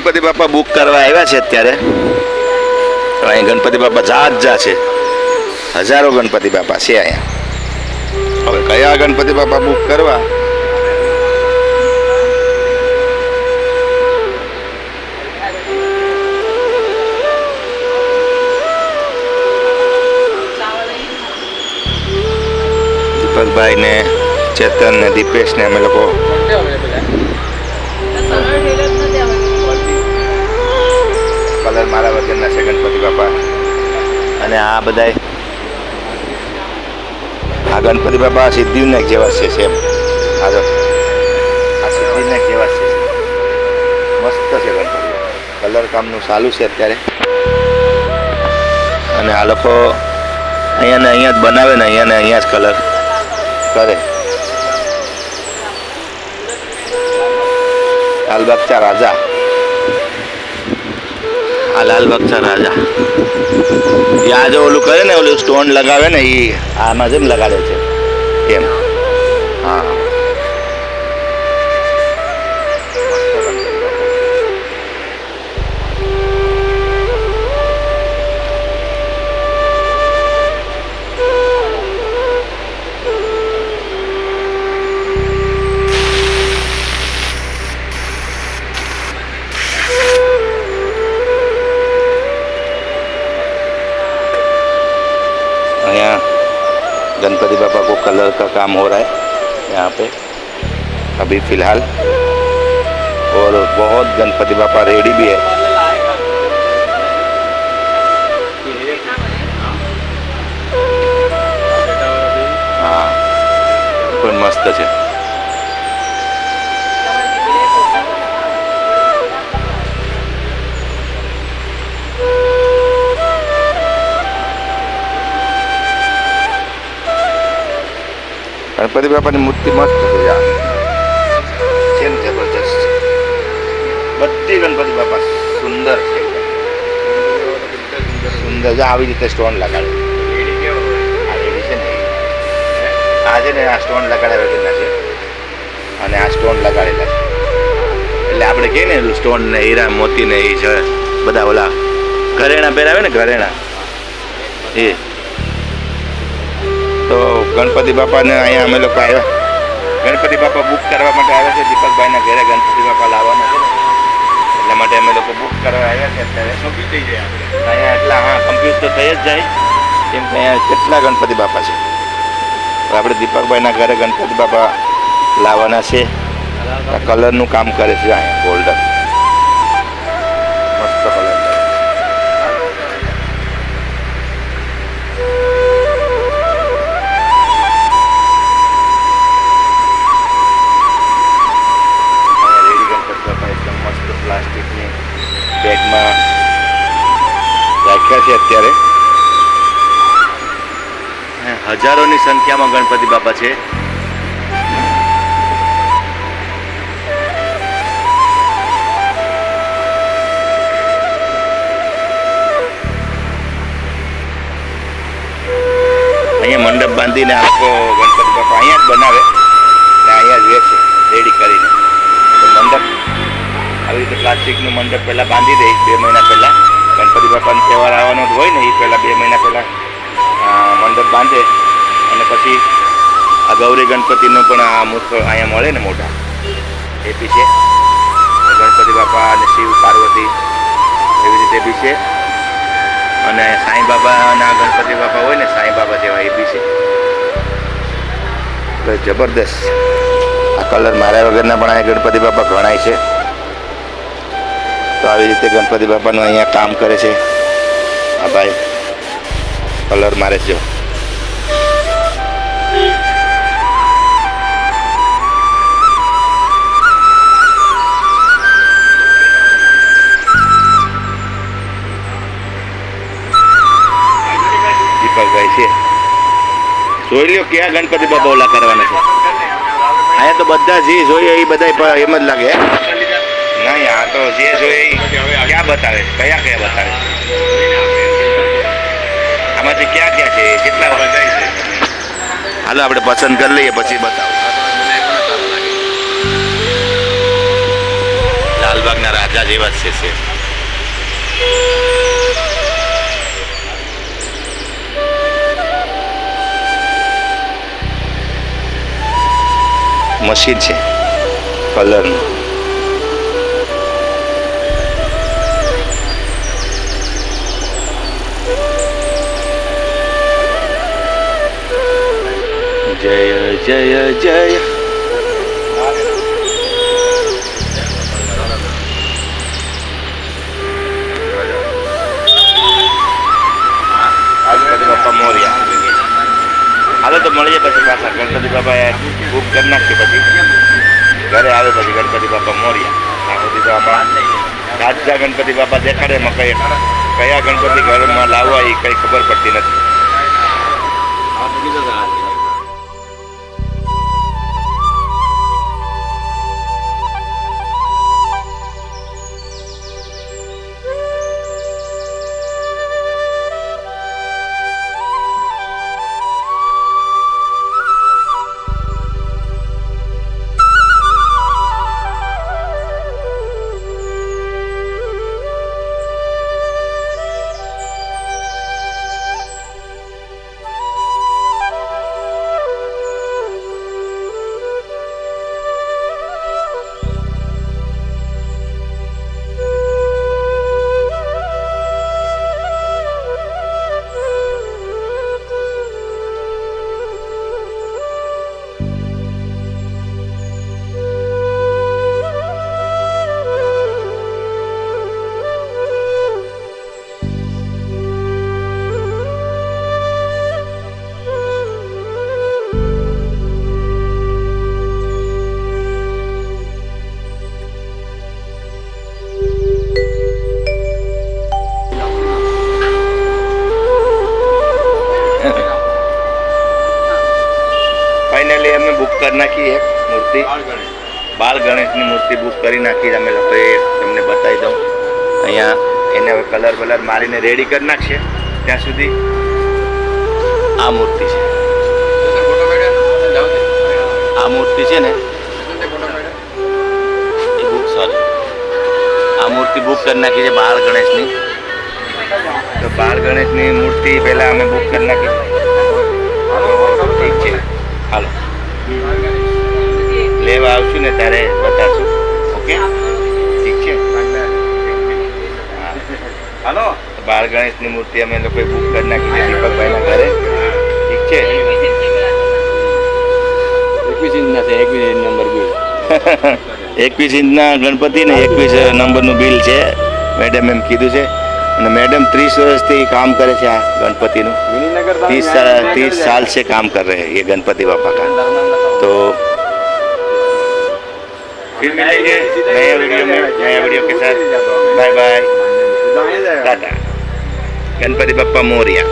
ગણપતિ બાપા બુક કરવા આવ્યા છે અત્યારે. તો અહીં ગણપતિ બાપા જાત જા છે. હજારો ગણપતિ બાપા છે અહીંયા. હવે કયા ગણપતિ બાપા બુક કરવા? દીપકભાઈ ને ચેતન ને દીપેશ ને અમે લોકો મારા વગરના છે, ગણપતિ બાપા. અને આ બધાય આ ગણપતિ બાપા સિદ્ધિવિનાયક જેવા છે સેમ આ જો, આ સિદ્ધિવિનાયક જેવા છે. મસ્ત છે ગણપતિ કલર કામનું સારું છે અત્યારે. અને આ લોકો અહીંયા ને અહીંયા જ બનાવે ને અહીંયા ને અહીંયા જ કલર કરે. લાલબાગચા રાજા. આ બક્ષા રાજા. એ આજે ઓલું કરે ને, ઓલું સ્ટોન લગાવે ને એ આમાં જેમ લગાડે છે. એમ. હા. गणपति बाबा को कलर का काम हो रहा है यहाँ पे, अभी फ़िलहाल। और बहुत गणपति बाबा रेडी भी है। हाँ कोई मस्त है ગણપતિ બાપાની મૂર્તિ મસ્ત છે, યાર. કેમ જબરજસ્ત? બધી ગણપતિ બાપા સુંદર છે. સુંદર જો આવી રીતે સ્ટોન લગાડે. આજે છે ને આ છે સ્ટોન વગરના છે. અને આ સ્ટોન લગાડેલા છે. એટલે આપણે કહીએ ને, સ્ટોન ને હીરા, મોતી ને એ છે. બધા ઓલા ઘરેણા પહેરાવે ને, ઘરેણા. એ. તો ગણપતિ બાપાને અહીંયા અમે લોકો આવ્યા. ગણપતિ બાપા બુક કરવા માટે આવ્યા છે. દીપકભાઈના ઘરે ગણપતિ બાપા લાવવાના છે. એટલા માટે અમે લોકો બુક કરવા આવ્યા છે અત્યારે. અહીંયા એટલા હા કમ્પ્યુઝ તો થઈ જ જાય. કેમ કે અહીંયા કેટલા ગણપતિ બાપા છે? આપણે દીપકભાઈના ઘરે ગણપતિ બાપા લાવવાના છે. કલરનું કામ કરે છે અહીંયા ગોલ્ડન રાખ્યા છે અત્યારે. હજારોની સંખ્યામાં ગણપતિ બાપા છે. અહીંયા મંડપ બાંધીને આખો ગણપતિ બાપા અહીંયા જ બનાવે. ને અહીંયા જ વેચે રેડી કરીને. મંડપ આવી રીતે પ્લાસ્ટિકનું મંડપ પહેલાં બાંધી દે, બે મહિના પહેલાં. ગણપતિ બાપાનો તહેવાર આવવાનો જ હોય ને એ પહેલાં બે મહિના પહેલાં મંડપ બાંધે અને પછી આ ગૌરી ગણપતિનો પણ આ મુખ અહીંયા મળે ને મોટા એ બી છે. ગણપતિ બાપા અને શિવ, પાર્વતી એવી રીતે બી છે. અને સાંઈ બાબાના ગણપતિ બાપા હોય ને, સાંઈ બાબા જેવા એ બી છે. જબરદસ્ત. આ કલર માર્યા વગરના પણ અહીંયા ગણપતિ બાપા ગણાય છે. તો આવી રીતે ગણપતિ બાપાનું અહીંયા કામ કરે છે. આ ભાઈ કલર મારે છે. દીપકભાઈ છે. જોઈ લ્યો ક્યાં ગણપતિ બાપા ઓલા કરવાના છે. અહીંયા તો બધા જે જોઈએ એ બધા એમ જ લાગે તો જે જોઈએ ક્યાં બતાવે છે? કયા કયા બતાવે છે? આમાંથી ક્યાં ક્યાં છે? કેટલા હાલો, આપણે પસંદ કરી લઈએ, પછી બતાવો. લાલબાગના રાજા જેવા જ છે છે. મશીન છે, કલરનું. જય જય જય ગણપતિ બાપા મોર્યા હાલો તો મળીએ પછી પાછા ગણપતિ બાપા બુક કરી નાખીએ પછી ઘરે આવે પછી ગણપતિ બાપા મોર્યા ત્યાં સુધી તો આપણા તાજા ગણપતિ બાપા દેખાડે એમાં કઈ કયા ગણપતિ ઘરમાં લાવવા એ કઈ ખબર પડતી નથી બુક કરી નાખી એક મૂર્તિ. બાળ ગણેશની મૂર્તિ બુક કરી નાખી. અમે લોકોએ તમને બતાવી દઉં. અહીંયા એને હવે કલર બલર મારીને રેડી કરી નાખશે. ત્યાં સુધી આ મૂર્તિ છે. આ મૂર્તિ છે ને એ બુક સોરી આ મૂર્તિ બુક કરી નાખી છે બાળ ગણેશની. તો બાળ ગણેશની મૂર્તિ પહેલાં અમે બુક કરી નાખી. ઠીક છે. હાલો. લેવા આવશું ને ત્યારે બતાવશું. ઓકે? ઠીક છે? હાલો? બાળ ગણેશની મૂર્તિ અમે લોકો બુક કરી નાખી છે દીપકભાઈના ઘરે. ઠીક છે? એકવીસ ઇંચના એકવીસ નંબર બિલ એકવીસ ઇંચના ગણપતિ ને એકવીસ નંબરનું બિલ છે. મેડમ એમ કીધું છે. અને મેડમ ત્રીસ વર્ષથી કામ કરે છે આ ગણપતિનું. ત્રીસ ત્રીસ સાલ છે. કામ કરે એ ગણપતિ બાપા કામ. तो फिर मिलेंगे नए वीडियो में नए वीडियो के साथ bye bye tata Ganpati Bappa Morya